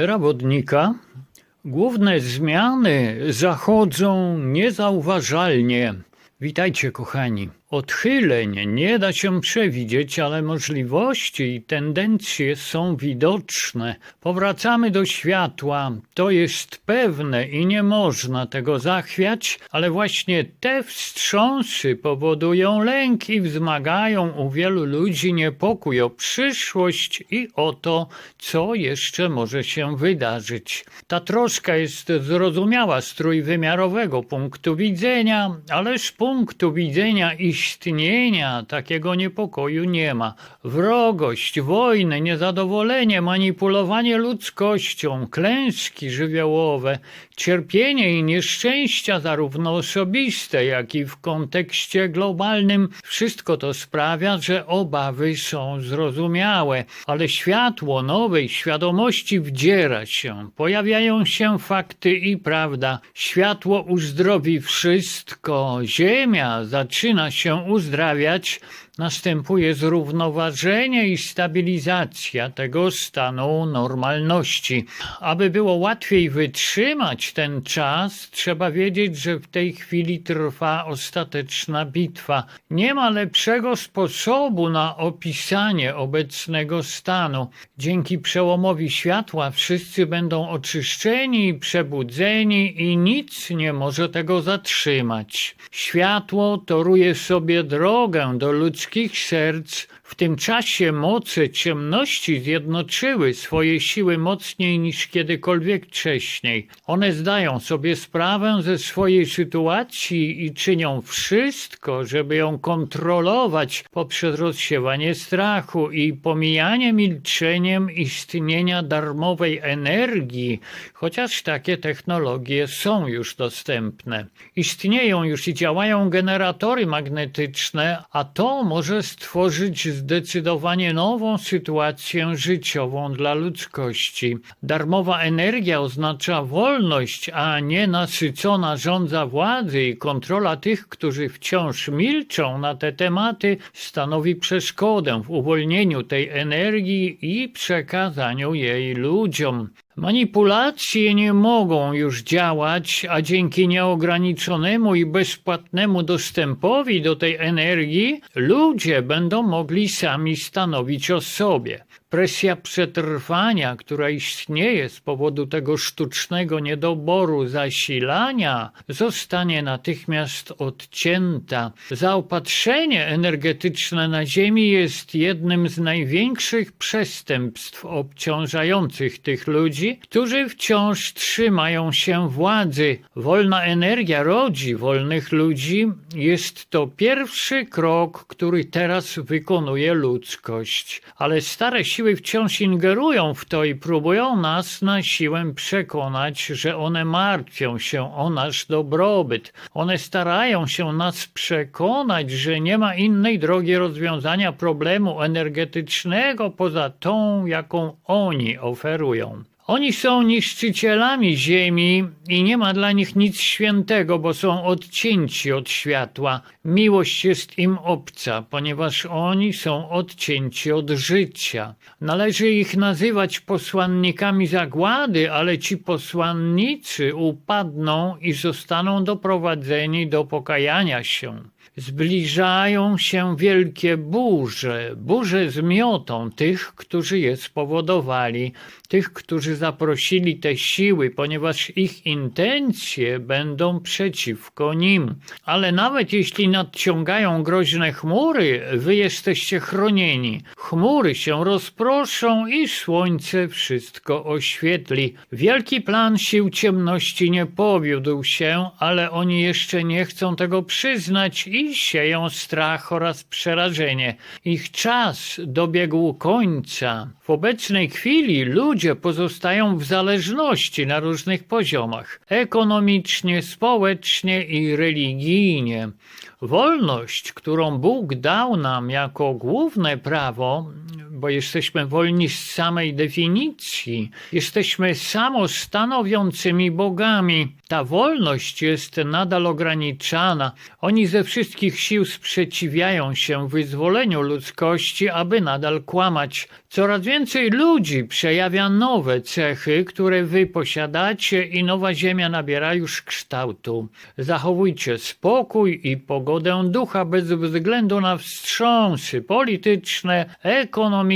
Era wodnika. Główne zmiany zachodzą niezauważalnie. Witajcie, kochani. Odchyleń nie da się przewidzieć, ale możliwości i tendencje są widoczne. Powracamy do światła, to jest pewne i nie można tego zachwiać, ale właśnie te wstrząsy powodują lęk i wzmagają u wielu ludzi niepokój o przyszłość i o to, co jeszcze może się wydarzyć. Ta troska jest zrozumiała z trójwymiarowego punktu widzenia, ale z punktu widzenia istnienia takiego niepokoju nie ma. Wrogość, wojny, niezadowolenie, manipulowanie ludzkością, klęski żywiołowe, cierpienie i nieszczęścia, zarówno osobiste, jak i w kontekście globalnym, wszystko to sprawia, że obawy są zrozumiałe, ale światło nowej świadomości wdziera się. Pojawiają się fakty i prawda. Światło uzdrowi wszystko. Ziemia zaczyna się uzdrawiać, następuje zrównoważenie i stabilizacja tego stanu normalności. Aby było łatwiej wytrzymać ten czas, trzeba wiedzieć, że w tej chwili trwa ostateczna bitwa. Nie ma lepszego sposobu na opisanie obecnego stanu. Dzięki przełomowi światła wszyscy będą oczyszczeni przebudzeni i nic nie może tego zatrzymać. Światło toruje sobie drogę do ludzkich serc. W tym czasie moce ciemności zjednoczyły swoje siły mocniej niż kiedykolwiek wcześniej. One zdają sobie sprawę ze swojej sytuacji i czynią wszystko, żeby ją kontrolować poprzez rozsiewanie strachu i pomijanie milczeniem istnienia darmowej energii, chociaż takie technologie są już dostępne. Istnieją już i działają generatory magnetyczne, a to może stworzyć zdecydowanie nową sytuację życiową dla ludzkości. Darmowa energia oznacza wolność, a nie nasycona rządza władzy i kontrola tych, którzy wciąż milczą na te tematy, stanowi przeszkodę w uwolnieniu tej energii i przekazaniu jej ludziom. Manipulacje nie mogą już działać, a dzięki nieograniczonemu i bezpłatnemu dostępowi do tej energii ludzie będą mogli sami stanowić o sobie. Presja przetrwania, która istnieje z powodu tego sztucznego niedoboru zasilania, zostanie natychmiast odcięta. Zaopatrzenie energetyczne na Ziemi jest jednym z największych przestępstw obciążających tych ludzi, którzy wciąż trzymają się władzy. Wolna energia rodzi wolnych ludzi. Jest to pierwszy krok, który teraz wykonuje ludzkość. Ale stare siły wciąż ingerują w to i próbują nas na siłę przekonać, że one martwią się o nasz dobrobyt. One starają się nas przekonać, że nie ma innej drogi rozwiązania problemu energetycznego poza tą, jaką oni oferują. Oni są niszczycielami ziemi i nie ma dla nich nic świętego, bo są odcięci od światła. Miłość jest im obca, ponieważ oni są odcięci od życia. Należy ich nazywać posłannikami zagłady, ale ci posłannicy upadną i zostaną doprowadzeni do pokajania się. Zbliżają się wielkie burze, burze zmiotą tych, którzy je spowodowali, tych, którzy zaprosili te siły, ponieważ ich intencje będą przeciwko nim. Ale nawet jeśli nadciągają groźne chmury, wy jesteście chronieni. Chmury się rozproszą i słońce wszystko oświetli. Wielki plan sił ciemności nie powiódł się, ale oni jeszcze nie chcą tego przyznać i sieją strach oraz przerażenie. Ich czas dobiegł końca. W obecnej chwili ludzie pozostają w zależności na różnych poziomach ekonomicznie, społecznie i religijnie. Wolność, którą Bóg dał nam jako główne prawo, bo jesteśmy wolni z samej definicji, jesteśmy samostanowiącymi bogami. Ta wolność jest nadal ograniczana. Oni ze wszystkich sił sprzeciwiają się wyzwoleniu ludzkości, aby nadal kłamać. Coraz więcej ludzi przejawia nowe cechy, które wy posiadacie i nowa ziemia nabiera już kształtu. Zachowujcie spokój i pogodę ducha bez względu na wstrząsy polityczne, ekonomiczne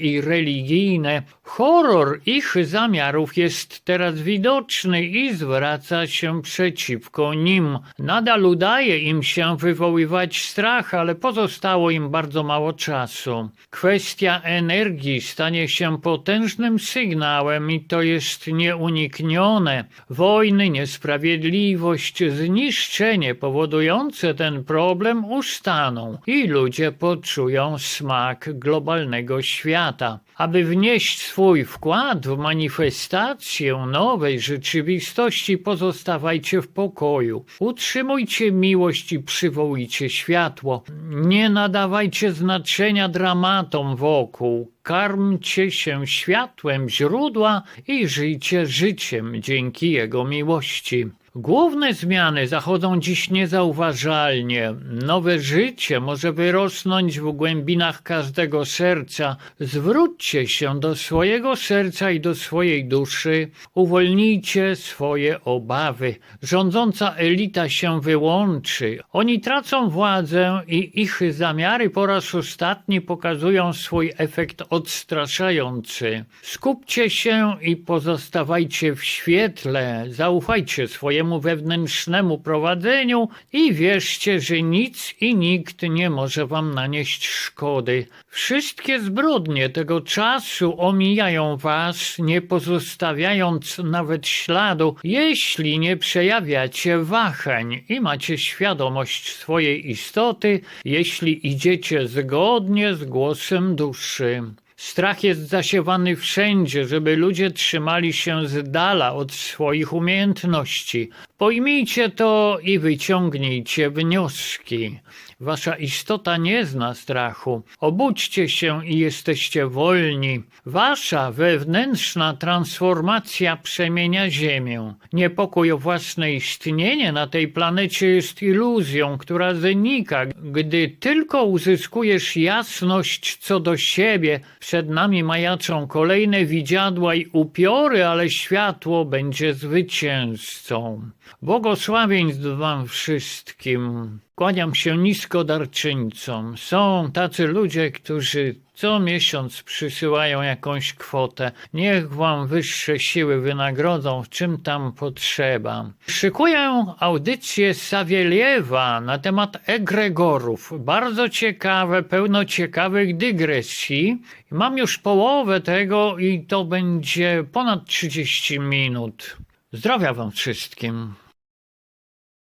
i religijne. Horror ich zamiarów jest teraz widoczny i zwraca się przeciwko nim. Nadal udaje im się wywoływać strach, ale pozostało im bardzo mało czasu. Kwestia energii stanie się potężnym sygnałem i to jest nieuniknione. Wojny, niesprawiedliwość, zniszczenie powodujące ten problem ustaną i ludzie poczują smak globalnego świata. Aby wnieść swój wkład w manifestację nowej rzeczywistości, pozostawajcie w pokoju. Utrzymujcie miłość i przywołujcie światło. Nie nadawajcie znaczenia dramatom wokół. Karmcie się światłem źródła i żyjcie życiem dzięki Jego miłości. Główne zmiany zachodzą dziś niezauważalnie. Nowe życie może wyrosnąć w głębinach każdego serca. Zwróćcie się do swojego serca i do swojej duszy. Uwolnijcie swoje obawy. Rządząca elita się wyłączy. Oni tracą władzę i ich zamiary po raz ostatni pokazują swój efekt odstraszający. Skupcie się i pozostawajcie w świetle. Zaufajcie swojemu wewnętrznemu prowadzeniu i wierzcie, że nic i nikt nie może wam nanieść szkody. Wszystkie zbrodnie tego czasu omijają was, nie pozostawiając nawet śladu, jeśli nie przejawiacie wahań i macie świadomość swojej istoty, jeśli idziecie zgodnie z głosem duszy. Strach jest zasiewany wszędzie, żeby ludzie trzymali się z dala od swoich umiejętności. Pojmijcie to i wyciągnijcie wnioski. Wasza istota nie zna strachu. Obudźcie się i jesteście wolni. Wasza wewnętrzna transformacja przemienia Ziemię. Niepokój o własne istnienie na tej planecie jest iluzją, która znika, gdy tylko uzyskujesz jasność co do siebie. Przed nami majaczą kolejne widziadła i upiory, ale światło będzie zwycięzcą. Błogosławieństw wam wszystkim. Kłaniam się nisko darczyńcom. Są tacy ludzie, którzy co miesiąc przysyłają jakąś kwotę. Niech wam wyższe siły wynagrodzą, czym tam potrzeba. Szykuję audycję Sawieliewa na temat egregorów. Bardzo ciekawe, pełno ciekawych dygresji. Mam już połowę tego i to będzie ponad 30 minut. Zdrowia wam wszystkim.